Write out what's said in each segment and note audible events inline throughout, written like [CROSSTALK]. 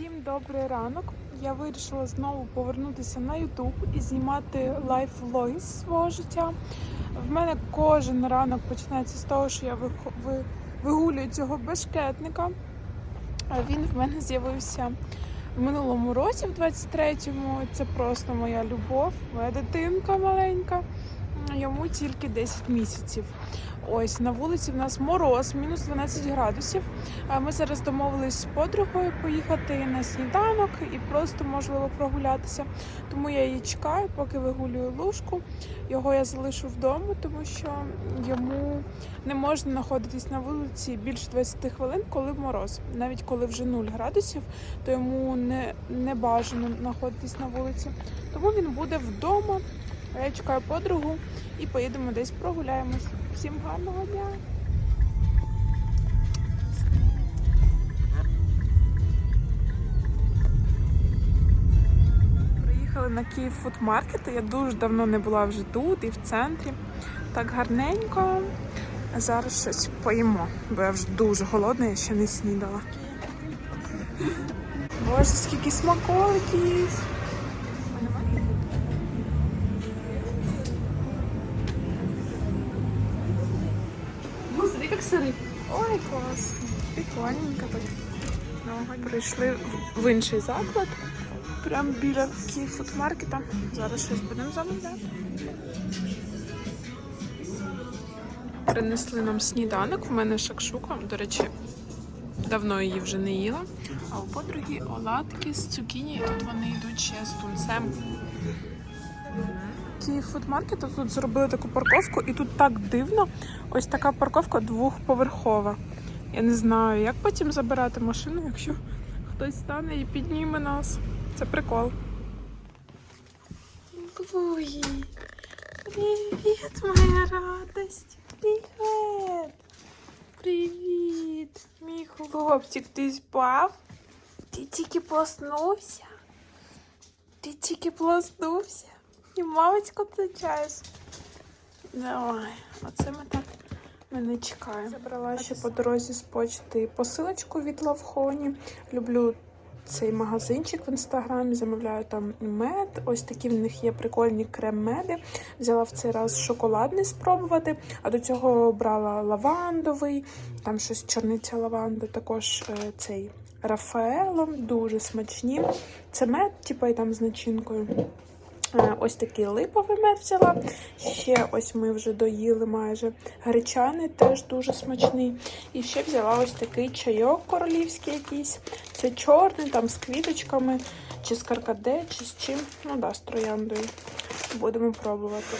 Всім добрий ранок. Я вирішила знову повернутися на YouTube і знімати лайф-влоги з свого життя. В мене кожен ранок починається з того, що я вигулюю цього бешкетника. Він в мене з'явився в минулому році, в 23-му. Це просто моя любов, моя дитинка маленька. Йому тільки 10 місяців. Ось на вулиці в нас мороз, мінус 12 градусів. Ми зараз домовились з подругою поїхати на сніданок і просто можливо прогулятися. Тому я її чекаю, поки вигулюю лужку. Його я залишу вдома, тому що йому не можна знаходитись на вулиці більше 20 хвилин, коли мороз. Навіть коли вже 0 градусів, то йому не, не бажано знаходитись на вулиці. Тому він буде вдома. Я чекаю подругу і поїдемо десь прогуляємось. Всім гарного дня! Приїхали на Київ фудмаркет. Я дуже давно не була вже тут і в центрі. Так гарненько. Зараз щось поїмо, бо я вже дуже голодна, я ще не снідала. Боже, скільки смаколиків! Клас. Прикольненько так. Ну, Прийшли в- інший заклад. Прямо біля Київфудмаркета. Зараз щось будемо замовляти. Принесли нам сніданок. В мене шакшука. До речі, давно її вже не їла. А у подруги оладки з цукіні. Тут вони йдуть ще з тунцем. Фудмаркет тут зробили таку парковку, і тут так дивно. Ось така парковка двохповерхова. Я не знаю, як потім забирати машину, якщо хтось стане і підніме нас. Це прикол. Клуї. Привіт, моя радость. Привіт. Привіт, мій хлопчик, ти спав? Ти тільки проснувся? Ти тільки проснувся? І мамочку зустрічаєш? Давай, оце ми так мене чекаємо. Забрала ще по дорозі з почти посилочку від Лавхоні. Люблю цей магазинчик в інстаграмі. Замовляю там мед. Ось такі в них є прикольні крем-меди. Взяла в цей раз шоколадний спробувати, а до цього брала лавандовий, там щось чорниця лаванда, також е, цей Рафаело, дуже смачні. Це мед, типу, і там з начинкою. Е, Ось такий липовий мед взяла. Ще ось ми вже доїли майже. Гречаний теж дуже смачний. І ще взяла ось такий чайок королівський якийсь. Це чорний, там з квіточками, чи з каркаде, чи з чим. Ну да, з трояндою. Будемо пробувати.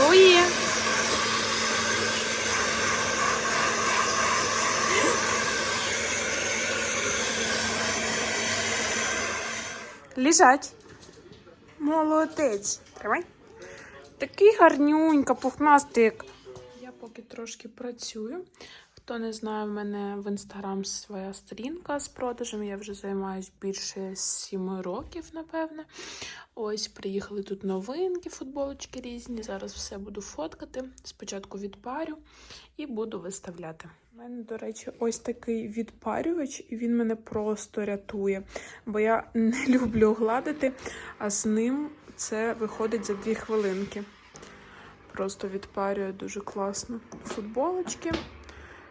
Луї! Лежать. Молодець. Тримай. Такий гарнюнька, пухнастик. Я поки трошки працюю. Хто не знає, в мене в інстаграм своя сторінка з продажем. Я вже займаюсь більше 7 років, напевне. Ось приїхали тут новинки, футболочки різні. Зараз все буду фоткати. Спочатку відпарю і буду виставляти. У мене, до речі, ось такий відпарювач, і він мене просто рятує, бо я не [LAUGHS] люблю гладити, а з ним це виходить за 2 хвилинки. Просто відпарює дуже класно. Футболочки.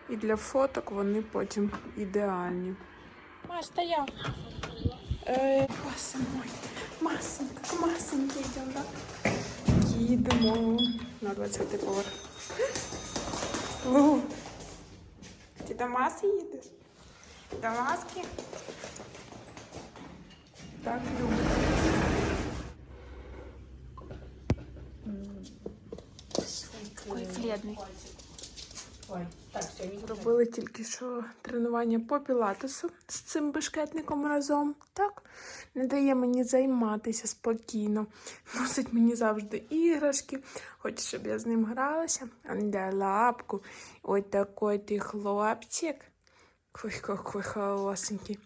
І для фоток вони потім ідеальні. Маш, стояв. Е, Боже мой. Масенька, масенька йдемо, да? Їдемо на 20-й поверх. Лу. Ти до маси їдеш? До маски? Так люблю. Робили тільки що тренування по пілатесу з цим бешкетником разом. Так, не дає мені займатися спокійно. Носить мені завжди іграшки, хоче, щоб я з ним гралася. А не дай лапку. Ой, такий ти хлопчик. Ой, холосенький.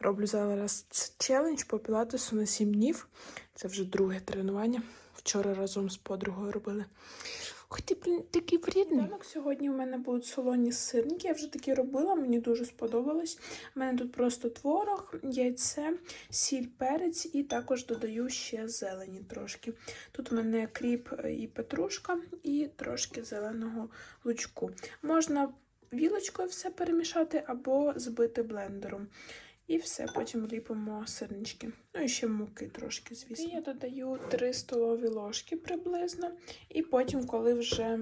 Роблю зараз челендж по пілатесу на 7 днів. Це вже друге тренування. Вчора разом з подругою робили. Ух ти, блін, такий вредний. Сьогодні у мене будуть солоні сирники. Я вже такі робила, мені дуже сподобалось. У мене тут просто творог, яйце, сіль, перець і також додаю ще зелені трошки. Тут у мене кріп і петрушка, і трошки зеленого лучку. Можна вілочкою все перемішати або збити блендером. І все, потім ліпимо сирнички. Ну і ще муки трошки, звісно. Я додаю 3 столові ложки приблизно. І потім, коли вже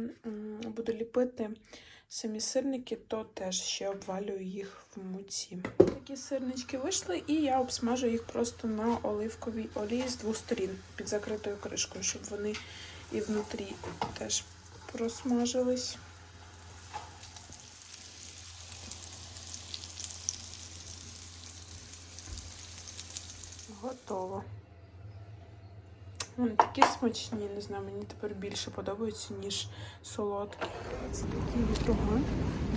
буду ліпити самі сирники, то теж ще обвалюю їх в муці. Такі сирнички вийшли, і я обсмажу їх просто на оливковій олії з двох сторін під закритою кришкою, щоб вони і внутрі теж просмажились. Готово. Вони такі смачні, не знаю, мені тепер більше подобаються, ніж солодкі. Це такий вітроган,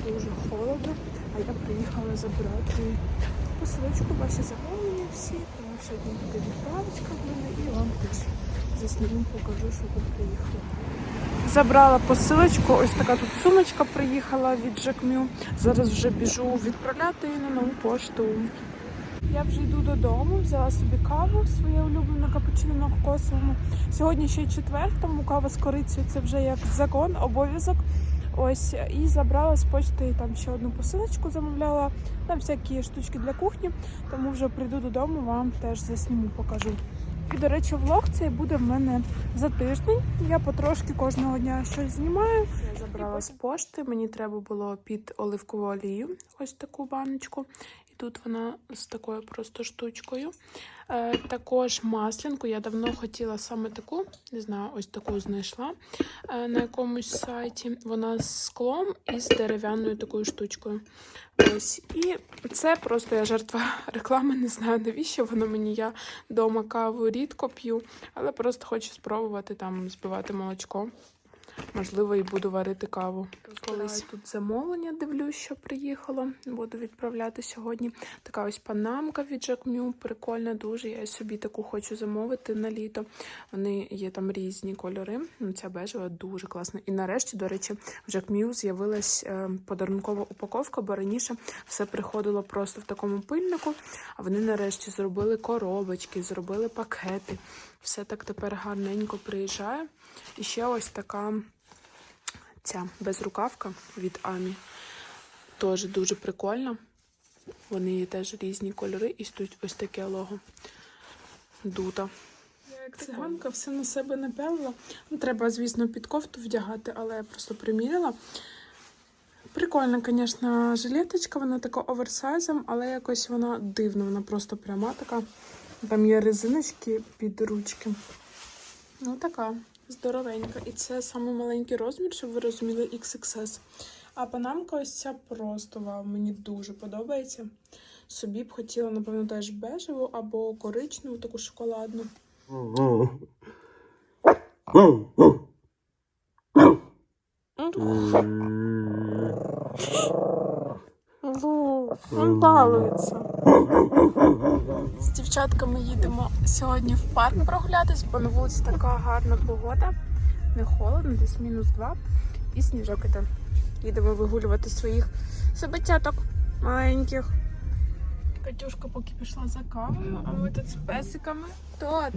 дуже холодно. А я приїхала забрати посилочку, ваші замовлення всі. Тому сьогодні буде відправочка в мене і вам теж засніму, покажу, що тут приїхала. Забрала посилочку, ось така тут сумочка приїхала від Жакмю. Зараз вже біжу відправляти її на нову пошту. Я вже йду додому, взяла собі каву, своє улюблене капучино на кокосовому. Сьогодні ще четвер, тому кава з корицею це вже як закон, обов'язок. Ось і забрала з почти там ще одну посилочку, замовляла там всякі штучки для кухні. Тому вже прийду додому, вам теж засніму, покажу. І, до речі, влог цей буде в мене за тиждень. Я потрошки кожного дня щось знімаю. Я забрала з пошти. Мені треба було під оливкову олію, ось таку баночку. Тут вона з такою просто штучкою. Е, також маслянку. Я давно хотіла саме таку, не знаю, ось таку знайшла е, на якомусь сайті. Вона з склом і з дерев'яною такою штучкою. Ось. І це просто я жертва [LAUGHS] реклами, не знаю навіщо воно мені. Я вдома каву рідко п'ю, але просто хочу спробувати там збивати молочко. Можливо, і буду варити каву. Колись тут замовлення дивлюсь, що приїхало. Буду відправляти сьогодні. Така ось панамка від Жакмю. Прикольна дуже. Я собі таку хочу замовити на літо. Вони є там різні кольори. Ну, Ця бежева дуже класна. І нарешті, до речі, в Жакмю з'явилась е, подарункова упаковка, бо раніше все приходило просто в такому пильнику. А вони нарешті зробили коробочки, зробили пакети. Все так тепер гарненько приїжджає. І ще ось така ця безрукавка від Амі. Теж дуже прикольна. Вони є теж різні кольори, і тут ось таке лого. Дута. Я як циганка все на себе напялила. Ну, треба, звісно, під кофту вдягати, але я просто приміряла. Прикольна, звісно, жилеточка, вона така оверсайзом, але якось вона дивна, вона просто пряма така. Там є резиночки під ручки. Ну, така здоровенька. І це саме маленький розмір, щоб ви розуміли, XXS. А панамка ось ця просто вау, мені дуже подобається. Собі б хотіла, напевно, теж бежеву або коричневу, таку шоколадну. Він балується. З дівчатками їдемо сьогодні в парк прогулятись, бо на вулиці така гарна погода. Не холодно, десь мінус два. І сніжок іде. Їдемо вигулювати своїх собачаток маленьких. Катюшка поки пішла за кавою, а ми тут з песиками. Тот,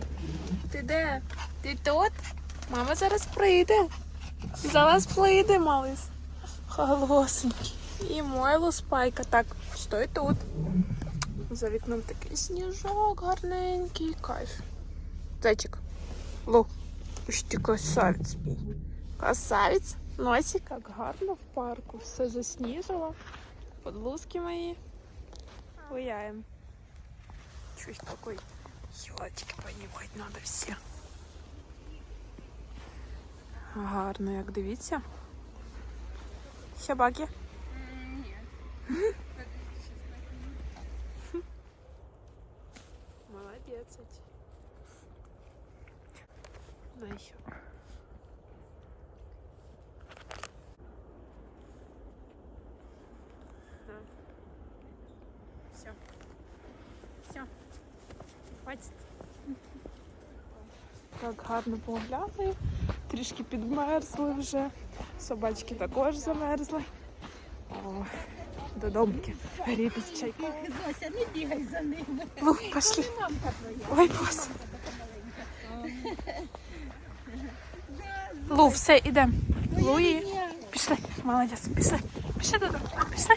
ти де? Ти тут? Мама зараз прийде. Зараз прийде, малис. Холосенький. І Мойло спайка. Так, стой тут. За вікном такий сніжок гарненький, кайф. Зайчик. Лу. Ось ти красавець мій. Красавець. Носик, як гарно в парку. Все засніжило. Подлузки мої. Гуляємо. Чусь такой. Йотики понімати треба всі. Гарно, як дивіться. Собаки? Ні. [LAUGHS] 20. Вийшов. Все. Все. Хватить. Так гарно погуляли, трішки підмерзли вже. Собачки також замерзли. О додомки. Грітись чайком. Зося, не бігай за ними. Ну, пошли. Ой, бос. Лу, все, ідемо. Луї. Пішли. Молодець. Пішли. Пішли додому. Пішли.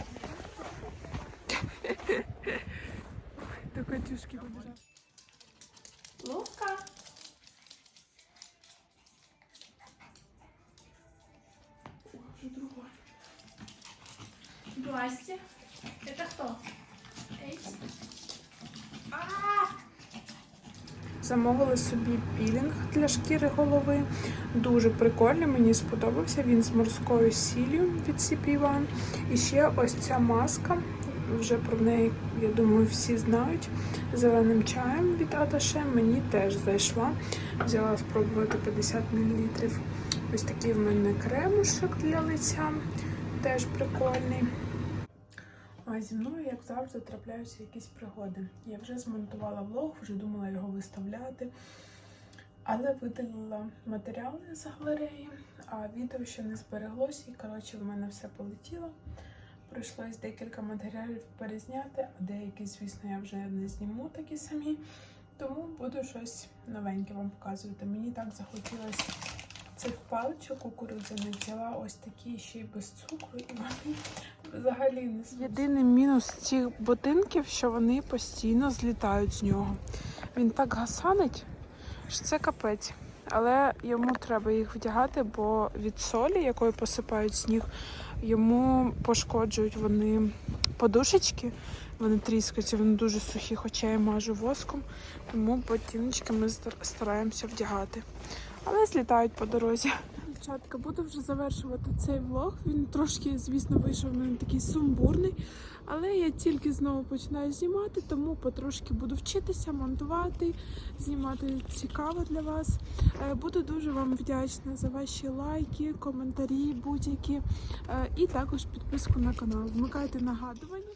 До Катюшки побіжав. Здрасте. Это кто? Эйти. Замовили собі пілінг для шкіри голови. Дуже прикольний, мені сподобався. Він з морською сіллю від CP1. І ще ось ця маска. Вже про неї, я думаю, всі знають. Зеленим чаєм від Адаше мені теж зайшла. Взяла спробувати 50 мл. Ось такий в мене кремушек для лиця. Теж прикольний. А зі мною, як завжди, трапляються якісь пригоди. Я вже змонтувала влог, вже думала його виставляти, але видалила матеріали з галереї, а відео ще не збереглося, і коротше в мене все полетіло. Прийшлось декілька матеріалів перезняти, а деякі, звісно, я вже не зніму такі самі. Тому буду щось новеньке вам показувати. Мені так захотілося цих паличок кукурудзяних взяла ось такі ще й без цукру, і вони взагалі не смачні. Єдиний мінус цих ботинків, що вони постійно злітають з нього. Він так гасанить, що це капець. Але йому треба їх вдягати, бо від солі, якою посипають сніг, йому пошкоджують вони подушечки, вони тріскаються, вони дуже сухі, хоча я мажу воском, тому ботиночки ми стараємося вдягати. Але злітають по дорозі. Дівчатка, буду вже завершувати цей влог. Він трошки, звісно, вийшов не такий сумбурний. Але я тільки знову починаю знімати, тому потрошки буду вчитися, монтувати, знімати цікаво для вас. Е, Буду дуже вам вдячна за ваші лайки, коментарі будь-які. Е, І також підписку на канал. Вмикайте нагадування.